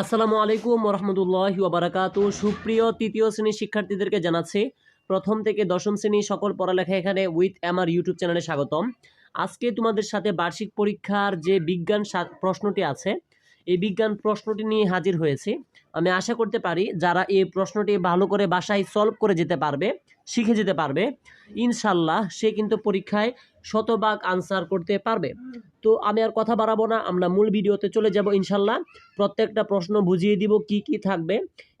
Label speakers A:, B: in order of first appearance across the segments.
A: আসসালামু আলাইকুম রহমতুল্লাহ ওবরাকাত সুপ্রিয় তৃতীয় শ্রেণীর শিক্ষার্থীদেরকে জানাচ্ছি প্রথম থেকে দশম শ্রেণী সকল পড়ালেখা এখানে উইথ আমার ইউটিউব চ্যানেলে স্বাগতম আজকে তোমাদের সাথে বার্ষিক পরীক্ষার যে বিজ্ঞান প্রশ্নটি আছে এই বিজ্ঞান প্রশ্নটি নিয়ে হাজির হয়েছি আমি আশা করতে পারি যারা এই প্রশ্নটি ভালো করে বাসায় সলভ করে যেতে পারবে শিখে যেতে পারবে ইনশাল্লাহ সে কিন্তু পরীক্ষায় শতভাগ আনসার করতে পারবে তো আমি আর কথা বাড়াবো না আমরা মূল ভিডিওতে চলে যাব ইনশাল্লাহ প্রত্যেকটা প্রশ্ন বুঝিয়ে দিব কি কি থাকবে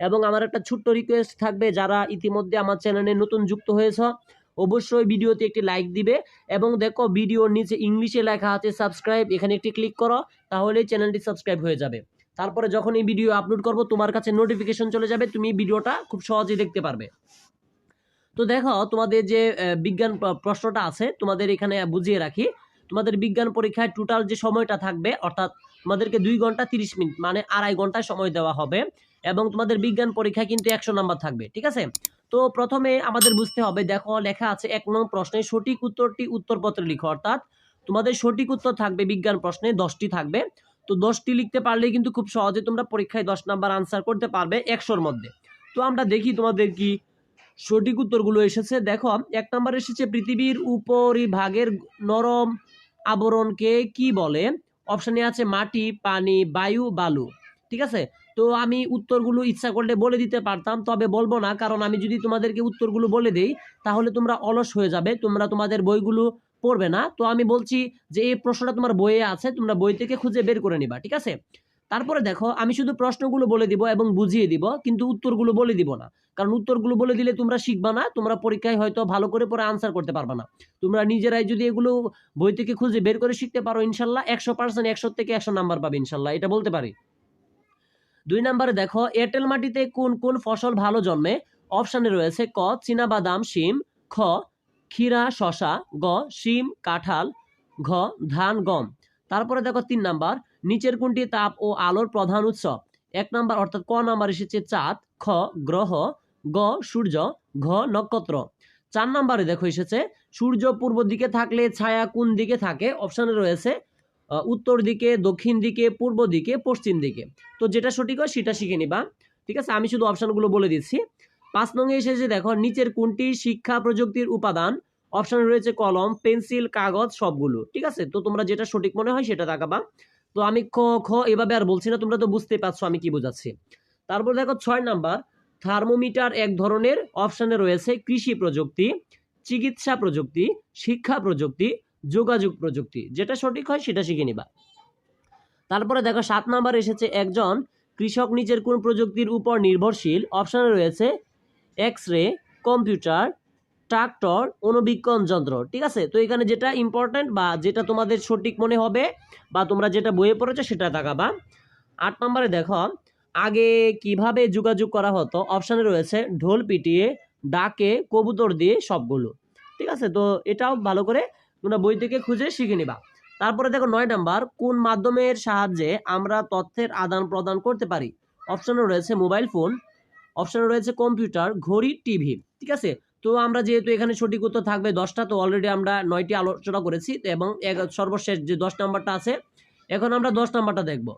A: এবং আমার একটা ছোট্ট রিকোয়েস্ট থাকবে যারা ইতিমধ্যে আমার চ্যানেলে নতুন যুক্ত হয়েছ অবশ্যই ভিডিওতে একটি লাইক দিবে এবং দেখো ভিডিওর নিচে ইংলিশে লেখা আছে সাবস্ক্রাইব এখানে একটি ক্লিক করো তাহলেই চ্যানেলটি সাবস্ক্রাইব হয়ে যাবে তারপরে যখন এই ভিডিও আপলোড করব তোমার কাছে নোটিফিকেশন চলে যাবে তুমি ভিডিওটা খুব সহজেই দেখতে পারবে তো দেখো তোমাদের যে বিজ্ঞান প্রশ্নটা আছে তোমাদের এখানে বুঝিয়ে রাখি তোমাদের বিজ্ঞান পরীক্ষায় টোটাল যে সময়টা থাকবে অর্থাৎ তোমাদেরকে দুই ঘন্টা তিরিশ মিনিট মানে আড়াই ঘন্টা সময় দেওয়া হবে এবং তোমাদের বিজ্ঞান পরীক্ষায় কিন্তু একশো নাম্বার থাকবে ঠিক আছে তো প্রথমে আমাদের বুঝতে হবে দেখো লেখা আছে এক নং প্রশ্নে সঠিক উত্তরটি উত্তরপত্রে লিখো অর্থাৎ তোমাদের সঠিক উত্তর থাকবে বিজ্ঞান প্রশ্নে দশটি থাকবে তো দশটি লিখতে পারলে কিন্তু খুব সহজে তোমরা পরীক্ষায় দশ নাম্বার আনসার করতে পারবে একশোর মধ্যে তো আমরা দেখি তোমাদের কি সঠিক উত্তরগুলো এসেছে দেখো এক নম্বর এসেছে পৃথিবীর উপরিভাগের নরম আবরণকে কি বলে অপশানে আছে মাটি পানি বায়ু বালু ঠিক আছে তো আমি উত্তরগুলো ইচ্ছা করলে বলে দিতে পারতাম তবে বলবো না কারণ আমি যদি তোমাদেরকে উত্তরগুলো বলে দিই তাহলে তোমরা অলস হয়ে যাবে তোমরা তোমাদের বইগুলো পড়বে না তো আমি বলছি যে এই প্রশ্নটা তোমার বইয়ে আছে তোমরা বই থেকে খুঁজে বের করে নিবা ঠিক আছে তারপরে দেখো আমি শুধু প্রশ্নগুলো বলে দিব এবং বুঝিয়ে দিব কিন্তু উত্তরগুলো বলে দিব না কারণ উত্তরগুলো বলে দিলে তোমরা শিখবা না তোমরা পরীক্ষায় হয়তো ভালো করে পরে আনসার করতে পারবা না তোমরা নিজেরাই যদি এগুলো বই থেকে খুঁজে বের করে শিখতে পারো ইনশাল্লাহ একশো পার্সেন্ট একশো থেকে একশো নাম্বার পাবে ইনশাল্লাহ এটা বলতে পারি দুই নম্বরে দেখো এঁটেল মাটিতে কোন কোন ফসল ভালো জন্মে অপশানে রয়েছে ক বাদাম শিম খ ক্ষীরা শশা গ শিম কাঁঠাল ঘ ধান গম তারপরে দেখো তিন নাম্বার নিচের কোনটি তাপ ও আলোর প্রধান উৎস এক নাম্বার অর্থাৎ ক নাম্বার এসেছে চাঁদ খ গ্রহ গ সূর্য ঘ নক্ষত্র চার নাম্বারে দেখো এসেছে সূর্য পূর্ব দিকে থাকলে ছায়া কোন দিকে থাকে অপশানে রয়েছে উত্তর দিকে দক্ষিণ দিকে পূর্ব দিকে পশ্চিম দিকে তো যেটা সঠিক হয় সেটা শিখে নিবা ঠিক আছে আমি শুধু অপশানগুলো বলে দিচ্ছি পাঁচ নঙ্গে এসে দেখো নিচের কোনটি শিক্ষা প্রযুক্তির উপাদান অপশান রয়েছে কলম পেন্সিল কাগজ সবগুলো ঠিক আছে তো তোমরা যেটা সঠিক মনে হয় সেটা তাকাবা তো আমি খ খ এভাবে আর বলছি না তোমরা তো বুঝতে পারছো আমি কি বোঝাচ্ছি তারপর দেখো ছয় নাম্বার থার্মোমিটার এক ধরনের অপশানে রয়েছে কৃষি প্রযুক্তি চিকিৎসা প্রযুক্তি শিক্ষা প্রযুক্তি যোগাযোগ প্রযুক্তি যেটা সঠিক হয় সেটা শিখে নিবা তারপরে দেখো সাত নাম্বার এসেছে একজন কৃষক নিজের কোন প্রযুক্তির উপর নির্ভরশীল অপশানে রয়েছে এক্স রে কম্পিউটার ট্রাক্টর অনুবীক্ষণ যন্ত্র ঠিক আছে তো এখানে যেটা ইম্পর্ট্যান্ট বা যেটা তোমাদের সঠিক মনে হবে বা তোমরা যেটা বইয়ে পড়েছো সেটা তাকাবা আট নম্বরে দেখো আগে কিভাবে যোগাযোগ করা হতো অপশানে রয়েছে ঢোল পিটিয়ে ডাকে কবুতর দিয়ে সবগুলো ঠিক আছে তো এটাও ভালো করে তোমরা বই থেকে খুঁজে শিখে নিবা তারপরে দেখো নয় নাম্বার কোন মাধ্যমের সাহায্যে আমরা তথ্যের আদান প্রদান করতে পারি অপশানে রয়েছে মোবাইল ফোন অপশানে রয়েছে কম্পিউটার ঘড়ি টিভি ঠিক আছে তো আমরা যেহেতু এখানে সঠিক উত্তর থাকবে দশটা তো অলরেডি আমরা নয়টি আলোচনা করেছি এবং সর্বশেষ যে দশ নাম্বারটা আছে এখন আমরা দশ নাম্বারটা দেখব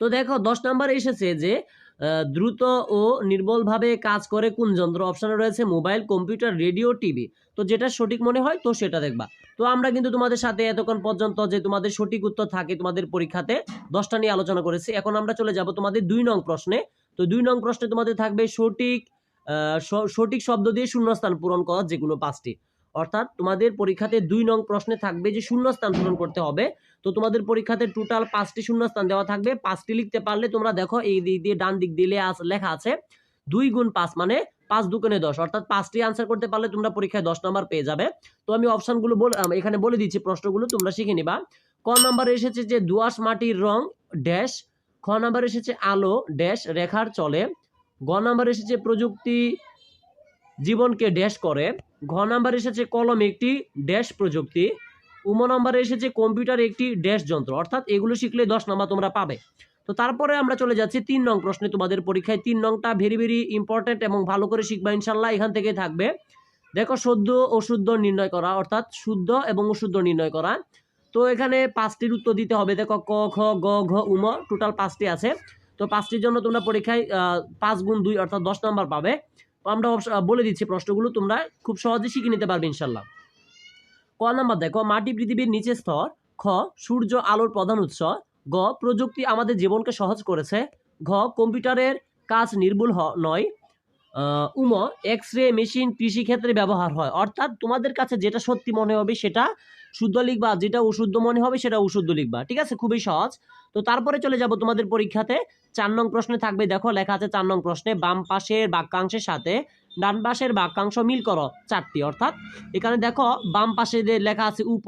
A: তো দেখো দশ নাম্বার এসেছে যে দ্রুত ও নির্বলভাবে কাজ করে কোন যন্ত্র অপশানে রয়েছে মোবাইল কম্পিউটার রেডিও টিভি তো যেটা সঠিক মনে হয় তো সেটা দেখবা তো আমরা কিন্তু তোমাদের সাথে এতক্ষণ পর্যন্ত যে তোমাদের সঠিক উত্তর থাকে তোমাদের পরীক্ষাতে দশটা নিয়ে আলোচনা করেছি এখন আমরা চলে যাব তোমাদের দুই নং প্রশ্নে তো দুই নং প্রশ্নে তোমাদের থাকবে সঠিক সঠিক শব্দ দিয়ে শূন্যস্থান পূরণ করা যেগুলো পাঁচটি অর্থাৎ তোমাদের পরীক্ষাতে দুই নং প্রশ্নে থাকবে যে শূন্যস্থান পূরণ করতে হবে তো তোমাদের পরীক্ষাতে টোটাল পাঁচটি শূন্যস্থান দেওয়া থাকবে পাঁচটি লিখতে পারলে তোমরা দেখো এই দিক দিয়ে ডান দিক দিয়ে লেখা আছে দুই গুণ পাঁচ মানে পাঁচ দুগুণে দশ অর্থাৎ পাঁচটি আনসার করতে পারলে তোমরা পরীক্ষায় দশ নম্বর পেয়ে যাবে তো আমি অপশানগুলো এখানে বলে দিচ্ছি প্রশ্নগুলো তোমরা শিখে নিবা ক নাম্বার এসেছে যে দুয়াশ মাটির রং ড্যাশ খ নাম্বার এসেছে আলো ড্যাশ রেখার চলে গ নাম্বার এসেছে প্রযুক্তি জীবনকে ড্যাশ করে ঘ নাম্বার এসেছে কলম একটি ড্যাশ প্রযুক্তি উম নাম্বার এসেছে কম্পিউটার একটি ড্যাশ যন্ত্র অর্থাৎ এগুলো শিখলে দশ নাম্বার তোমরা পাবে তো তারপরে আমরা চলে যাচ্ছি তিন নং প্রশ্নে তোমাদের পরীক্ষায় তিন নংটা ভেরি ভেরি ইম্পর্টেন্ট এবং ভালো করে শিখবা ইনশাল্লাহ এখান থেকে থাকবে দেখো শুদ্ধ অশুদ্ধ নির্ণয় করা অর্থাৎ শুদ্ধ এবং অশুদ্ধ নির্ণয় করা তো এখানে পাঁচটির উত্তর দিতে হবে দেখো ক খ গ ঘ উম টোটাল পাঁচটি আছে তো পাঁচটির জন্য তোমরা পরীক্ষায় পাঁচ গুণ দুই অর্থাৎ দশ নম্বর পাবে আমরা বলে দিচ্ছি প্রশ্নগুলো তোমরা খুব সহজে শিখে নিতে পারবে ইনশাল্লাহ ক নাম্বার দেখ মাটি পৃথিবীর নিচের স্তর খ সূর্য আলোর প্রধান উৎস গ প্রযুক্তি আমাদের জীবনকে সহজ করেছে ঘ কম্পিউটারের কাজ নির্ভুল নয় উম এক্স রে মেশিন কৃষিক্ষেত্রে ব্যবহার হয় অর্থাৎ তোমাদের কাছে যেটা সত্যি মনে হবে সেটা শুদ্ধ লিখবা যেটা অশুদ্ধ মনে হবে সেটা অশুদ্ধ লিখবা ঠিক আছে খুবই সহজ তো তারপরে চলে যাব তোমাদের পরীক্ষাতে চার নং প্রশ্নে থাকবে দেখো লেখা আছে চার নং প্রশ্নে বাম পাশের বাক্যাংশের সাথে ডান পাশের বাক্যাংশ মিল করো চারটি অর্থাৎ এখানে দেখো বাম পাশে লেখা আছে উপ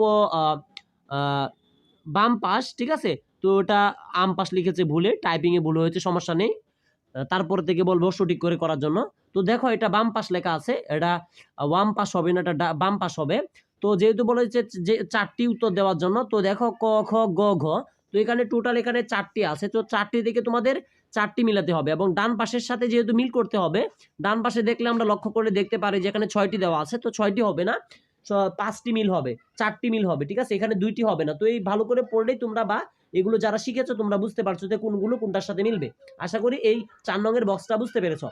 A: বাম পাশ ঠিক আছে তো ওটা আম পাশ লিখেছে ভুলে টাইপিংয়ে ভুল হয়েছে সমস্যা নেই তারপর থেকে বলবো সঠিক করে করার জন্য তো দেখো এটা বাম পাশ লেখা আছে এটা ওয়াম পাশ হবে না এটা বাম পাশ হবে তো যেহেতু বলেছে যে চারটি উত্তর দেওয়ার জন্য তো দেখো ক খ গ ঘ তো এখানে টোটাল এখানে চারটি আছে তো চারটি দিকে তোমাদের চারটি মিলাতে হবে এবং ডান পাশের সাথে যেহেতু মিল করতে হবে ডান পাশে দেখলে আমরা লক্ষ্য করে দেখতে পারি যে এখানে ছয়টি দেওয়া আছে তো ছয়টি হবে না পাঁচটি মিল হবে চারটি মিল হবে ঠিক আছে এখানে দুইটি হবে না তো এই ভালো করে পড়লেই তোমরা বা এগুলো যারা শিখেছো তোমরা বুঝতে পারছো যে কোনগুলো কোনটার সাথে মিলবে আশা করি এই চার নঙের বক্সটা বুঝতে পেরেছ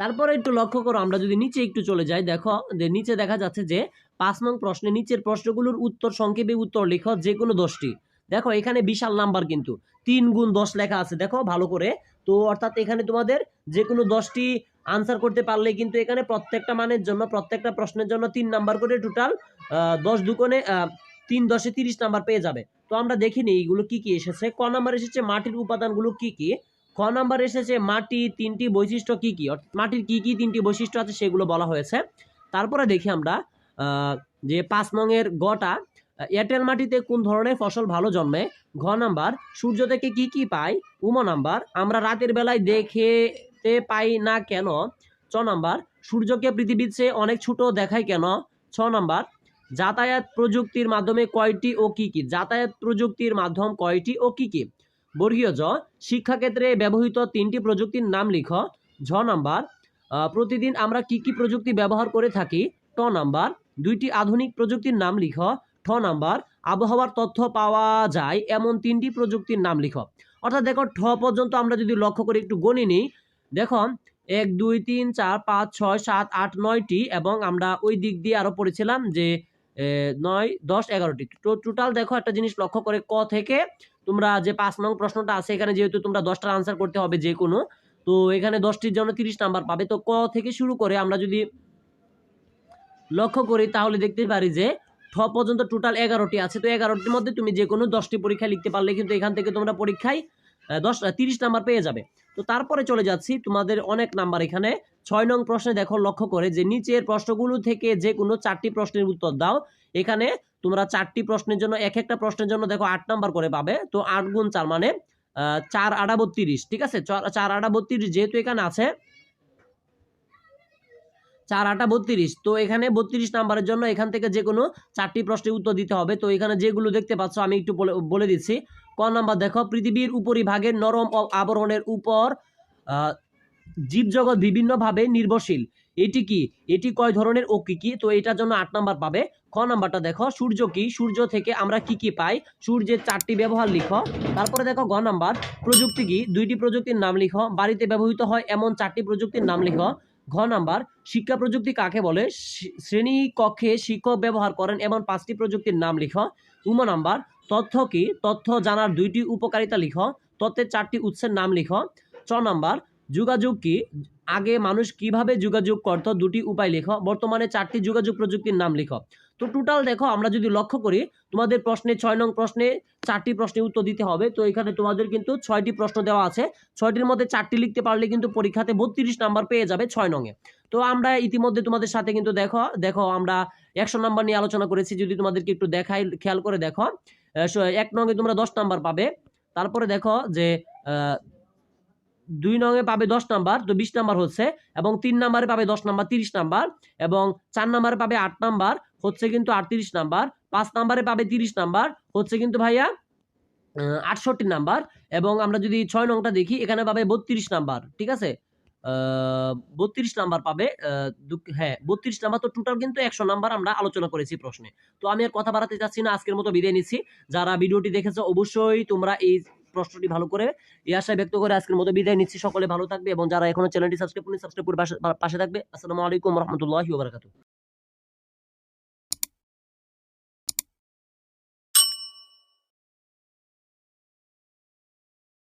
A: তারপরে একটু লক্ষ্য করো আমরা যদি নিচে একটু চলে যাই দেখো যে নিচে দেখা যাচ্ছে যে পাঁচ নং প্রশ্নে নিচের প্রশ্নগুলোর উত্তর সংক্ষেপে উত্তর লেখো যে কোনো দশটি দেখো এখানে বিশাল নাম্বার কিন্তু তিন গুণ দশ লেখা আছে দেখো ভালো করে তো অর্থাৎ এখানে তোমাদের যে কোনো দশটি আনসার করতে পারলে কিন্তু এখানে প্রত্যেকটা মানের জন্য প্রত্যেকটা প্রশ্নের জন্য তিন নাম্বার করে টোটাল দশ দুকোণে তিন দশে তিরিশ নাম্বার পেয়ে যাবে তো আমরা দেখিনি এইগুলো কি কি এসেছে ক নাম্বার এসেছে মাটির উপাদানগুলো কি কি খ নম্বর এসেছে মাটি তিনটি বৈশিষ্ট্য কি কি মাটির কি কি তিনটি বৈশিষ্ট্য আছে সেগুলো বলা হয়েছে তারপরে দেখি আমরা যে পাঁচ নংয়ের গটা এয়ারটেল মাটিতে কোন ধরনের ফসল ভালো জন্মে ঘ নাম্বার সূর্য থেকে কি কি পাই উম নাম্বার আমরা রাতের বেলায় দেখেতে পাই না কেন ছ নাম্বার সূর্যকে পৃথিবীর চেয়ে অনেক ছোট দেখায় কেন ছ নাম্বার যাতায়াত প্রযুক্তির মাধ্যমে কয়টি ও কি কি যাতায়াত প্রযুক্তির মাধ্যম কয়টি ও কি কি বর্গীয় জ শিক্ষাক্ষেত্রে ব্যবহৃত তিনটি প্রযুক্তির নাম লিখ ঝ নাম্বার প্রতিদিন আমরা কি কি প্রযুক্তি ব্যবহার করে থাকি ট নাম্বার দুইটি আধুনিক প্রযুক্তির নাম লিখ ঠ নাম্বার আবহাওয়ার তথ্য পাওয়া যায় এমন তিনটি প্রযুক্তির নাম লিখ অর্থাৎ দেখো ঠ পর্যন্ত আমরা যদি লক্ষ্য করে একটু গণি নিই দেখো এক দুই তিন চার পাঁচ ছয় সাত আট নয়টি এবং আমরা ওই দিক দিয়ে আরও পড়েছিলাম যে নয় দশ এগারোটি টোটাল দেখো একটা জিনিস লক্ষ্য করে ক থেকে তোমরা যে পাঁচ নং প্রশ্নটা আছে এখানে যেহেতু তোমরা দশটার আনসার করতে হবে যে কোনো তো এখানে দশটির জন্য তিরিশ নাম্বার পাবে তো ক থেকে শুরু করে আমরা যদি লক্ষ্য করি তাহলে দেখতে পারি যে ঠ পর্যন্ত টোটাল এগারোটি আছে তো এগারোটির মধ্যে তুমি যে কোনো দশটি পরীক্ষা লিখতে পারলে কিন্তু এখান থেকে তোমরা পরীক্ষায় দশ তিরিশ নাম্বার পেয়ে যাবে তো তারপরে চলে যাচ্ছি তোমাদের অনেক নাম্বার এখানে ছয় নং প্রশ্নে দেখো লক্ষ্য করে যে নিচের প্রশ্নগুলো থেকে যে কোনো চারটি প্রশ্নের উত্তর দাও এখানে তোমরা চারটি প্রশ্নের জন্য এক একটা প্রশ্নের জন্য দেখো আট নাম্বার করে পাবে তো আট গুণ চার মানে চার আটা বত্রিশ ঠিক আছে চার আটা বত্রিশ যেহেতু এখানে আছে চার আটা বত্রিশ তো এখানে বত্রিশ নাম্বারের জন্য এখান থেকে যে কোনো চারটি প্রশ্নের উত্তর দিতে হবে তো এখানে যেগুলো দেখতে পাচ্ছ আমি একটু বলে দিচ্ছি ক নম্বর দেখো পৃথিবীর উপরিভাগের নরম আবরণের উপর জীবজগৎ বিভিন্নভাবে নির্ভরশীল এটি কি এটি কয় ধরনের ও কি কি তো এটার জন্য আট নম্বর পাবে খ নাম্বারটা দেখো সূর্য কি সূর্য থেকে আমরা কি কি পাই সূর্যের চারটি ব্যবহার লিখো তারপরে দেখো গ নাম্বার প্রযুক্তি কি দুইটি প্রযুক্তির নাম লিখো বাড়িতে ব্যবহৃত হয় এমন চারটি প্রযুক্তির নাম লিখো ঘ নাম্বার শিক্ষা প্রযুক্তি কাকে বলে শ্রেণী কক্ষে শিক্ষক ব্যবহার করেন এমন পাঁচটি প্রযুক্তির নাম লিখো উম নাম্বার তথ্য কি তথ্য জানার দুইটি উপকারিতা লিখ তথ্যের চারটি উৎসের নাম লিখ চ নাম্বার যোগাযোগ কি আগে মানুষ কিভাবে যোগাযোগ করত দুটি উপায় লেখ বর্তমানে চারটি যোগাযোগ প্রযুক্তির নাম লিখ তো টোটাল দেখো আমরা যদি লক্ষ্য করি তোমাদের প্রশ্নে ছয় নং প্রশ্নে চারটি প্রশ্নে উত্তর দিতে হবে তো এখানে তোমাদের কিন্তু ছয়টি প্রশ্ন দেওয়া আছে ছয়টির মধ্যে চারটি লিখতে পারলে কিন্তু পরীক্ষাতে বত্রিশ নাম্বার পেয়ে যাবে ছয় নংয়ে তো আমরা ইতিমধ্যে তোমাদের সাথে কিন্তু দেখো দেখো আমরা একশো নাম্বার নিয়ে আলোচনা করেছি যদি তোমাদেরকে একটু দেখাই খেয়াল করে দেখো এক নঙ্গে তোমরা দশ নাম্বার পাবে তারপরে দেখো যে দুই নঙ্গে পাবে দশ নাম্বার তো বিশ নাম্বার হচ্ছে এবং তিন নাম্বারে পাবে দশ নাম্বার তিরিশ নাম্বার এবং চার নাম্বারে পাবে আট নাম্বার হচ্ছে কিন্তু আটত্রিশ নাম্বার পাঁচ নাম্বারে পাবে তিরিশ নাম্বার হচ্ছে কিন্তু ভাইয়া আটষট্টি নাম্বার এবং আমরা যদি ছয় নংটা দেখি এখানে পাবে বত্রিশ নাম্বার ঠিক আছে বত্রিশ নাম্বার পাবে হ্যাঁ বত্রিশ নাম্বার তো টোটাল কিন্তু একশো নাম্বার আমরা আলোচনা করেছি প্রশ্নে তো আমি আর কথা বাড়াতে চাচ্ছি না আজকের মতো বিদায় নিচ্ছি যারা ভিডিওটি দেখেছো অবশ্যই তোমরা এই প্রশ্নটি ভালো করে এই আশা ব্যক্ত করে আজকের মতো বিদায় নিচ্ছি সকলে ভালো থাকবে এবং যারা এখনো চ্যানেলটি সাবস্ক্রাইব করেনি সাবস্ক্রাইব করে পাশে থাকবে আসসালামু আলাইকুম রহমতুল্লাহি ওবরাকাতু